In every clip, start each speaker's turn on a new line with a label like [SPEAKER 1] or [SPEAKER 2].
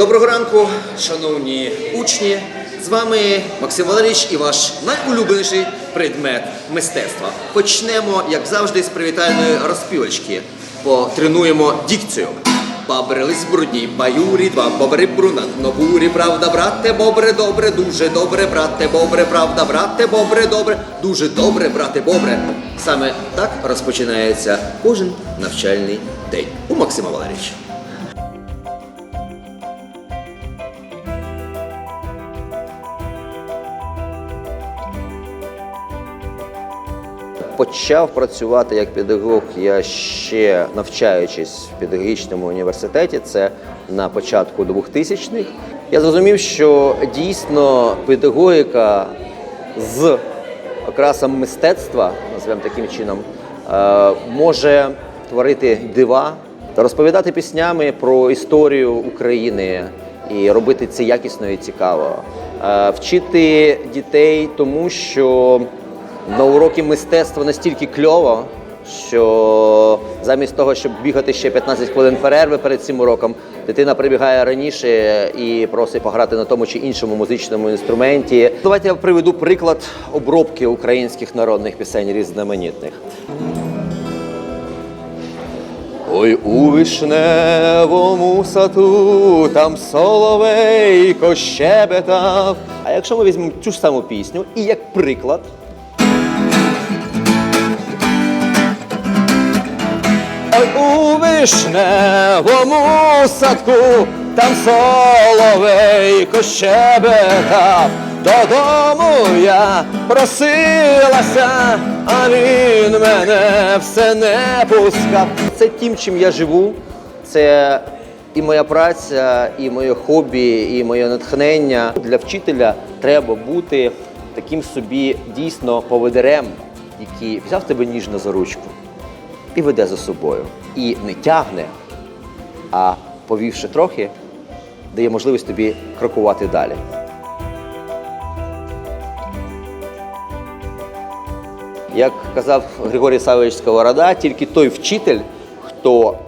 [SPEAKER 1] Доброго ранку, шановні учні. З вами Максим Валерійович і ваш найулюбленіший предмет мистецтва. Почнемо, як завжди, з привітальної розпівочки. Потренуємо дикцію. Бабрились брудні, баюрі, два бобри бруна, нобурі, правда, брате, бобре, добре, дуже добре, брате, бобре, правда, брате, бобре, добре, дуже добре, брате, бобре. Саме так розпочинається кожен навчальний день у Максима Валерійовича. Почав працювати як педагог я ще навчаючись в педагогічному університеті. Це на початку 2000-х. Я зрозумів, що дійсно педагогіка з окрасом мистецтва, називаємо таким чином, е, може творити дива та розповідати піснями про історію України і робити це якісно і цікаво. Е, Вчити дітей тому, що на уроки мистецтва настільки кльово, що замість того, щоб бігати ще 15 хвилин перерви перед цим уроком, дитина прибігає раніше і просить пограти на тому чи іншому музичному інструменті. Давайте я приведу приклад обробки українських народних пісень різноманітних. Ой у вишневому саду там соловейко щебетав. А якщо ми візьмемо цю ж саму пісню і як приклад Ой, у вишневому садку там соловейко щебетав. Додому я просилася, а він мене все не пускав. Це тим, чим я живу. Це і моя праця, і моє хобі, і моє натхнення. Для вчителя треба бути таким собі дійсно поведерем, який взяв тебе ніжно за ручку і веде за собою. І не тягне, а повівши трохи, дає можливість тобі крокувати далі. Як казав Григорій Савович Сковорода, тільки той вчитель, хто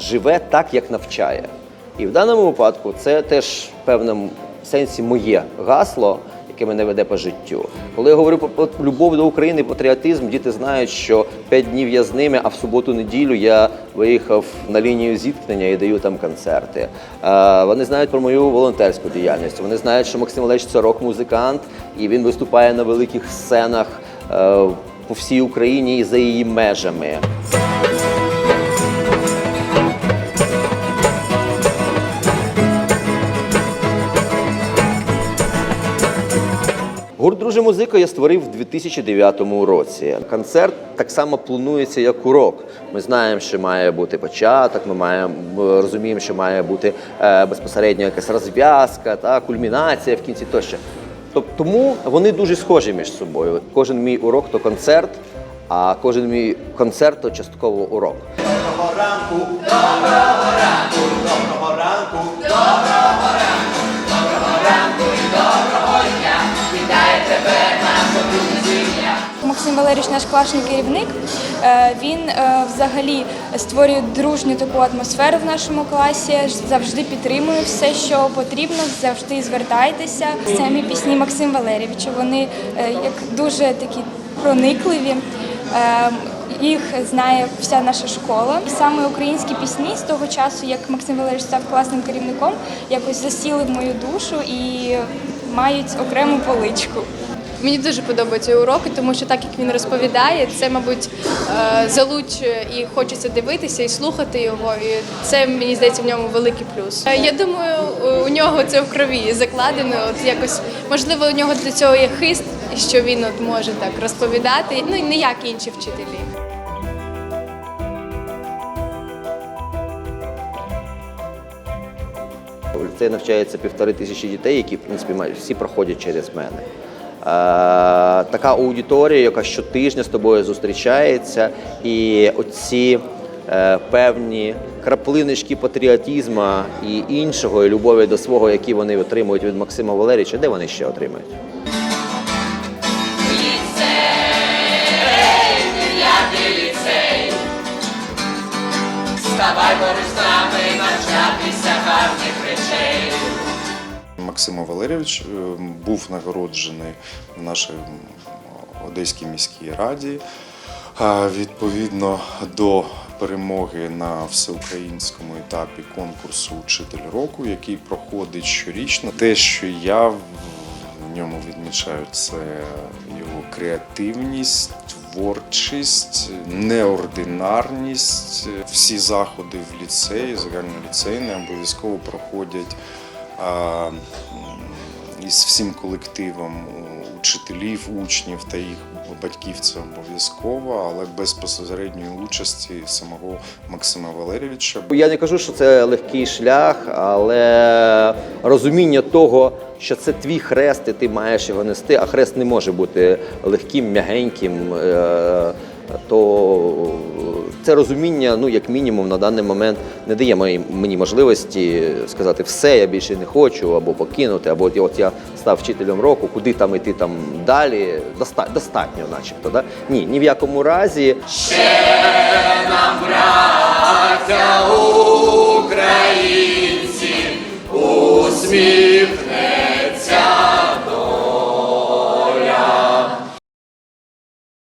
[SPEAKER 1] живе так, як навчає. І в даному випадку це теж в певному сенсі моє гасло, яке мене веде по життю. Коли я говорю про любов до України, патріотизм, діти знають, що п'ять днів я з ними, а в суботу-неділю я виїхав на лінію зіткнення і даю там концерти. Вони знають про мою волонтерську діяльність. Вони знають, що Максим Олегович – це рок-музикант, і він виступає на великих сценах е, по всій Україні і за її межами. Гурт Друже музика я створив в 2009 році. Концерт так само планується як урок. Ми знаємо, що має бути початок, ми маємо розуміємо, що має бути е, безпосередньо якась розв'язка, та кульмінація в кінці тощо. Тобто тому вони дуже схожі між собою. Кожен мій урок то концерт, а кожен мій концерт то частково урок.
[SPEAKER 2] Доброго ранку, доброго ранку, доброго ранку, доброго ранку,
[SPEAKER 3] Максим Валерійович, наш класний керівник, е, він е, взагалі створює дружню таку атмосферу в нашому класі, завжди підтримує все, що потрібно, завжди звертайтеся. Самі пісні Максима Валерійовича, вони е, як дуже такі проникливі. Їх знає вся наша школа. Саме українські пісні з того часу, як Максим Валерійович став класним керівником, якось засіли в мою душу і мають окрему поличку.
[SPEAKER 4] Мені дуже подобаються уроки, тому що так як він розповідає, це, мабуть, е, залучує і хочеться дивитися і слухати його. І це мені здається в ньому великий плюс. Е, Я думаю, у нього це в крові закладено. От якось можливо у нього для цього є хист, що він от може так розповідати. Ну і не як інші вчителі.
[SPEAKER 1] В ліцеї навчається півтори тисячі дітей, які в принципі всі проходять через мене. Е, така аудиторія, яка щотижня з тобою зустрічається, і оці е, певні краплиночки патріотизму і іншого, і любові до свого, які вони отримують від Максима Валерійовича, де вони ще отримують?
[SPEAKER 2] Вставай поруч з нами, навчатися гарних речей.
[SPEAKER 5] Максим Валерійович е, був нагороджений в нашій Одеській міській раді. Відповідно до перемоги на всеукраїнському етапі конкурсу Учитель року, який проходить щорічно. Те, що я в ньому відмічаю, це його креативність, творчість, неординарність. Всі заходи в ліцеї, загальноліцейні обов'язково проходять із всім колективом учителів, учнів та їх батьків це обов'язково, але без безпосередньої участі самого Максима Валерійовича.
[SPEAKER 1] Я не кажу, що це легкий шлях, але розуміння того, що це твій хрест, і ти маєш його нести, а хрест не може бути легким, м'ягеньким. е, То це розуміння, ну як мінімум, на даний момент не дає мені- можливості сказати все, я більше не хочу, або покинути, або от, я став вчителем року, куди там іти там далі. Доста- достатньо, начебто. Да? Ні, ні в якому разі.
[SPEAKER 2] Ще українці,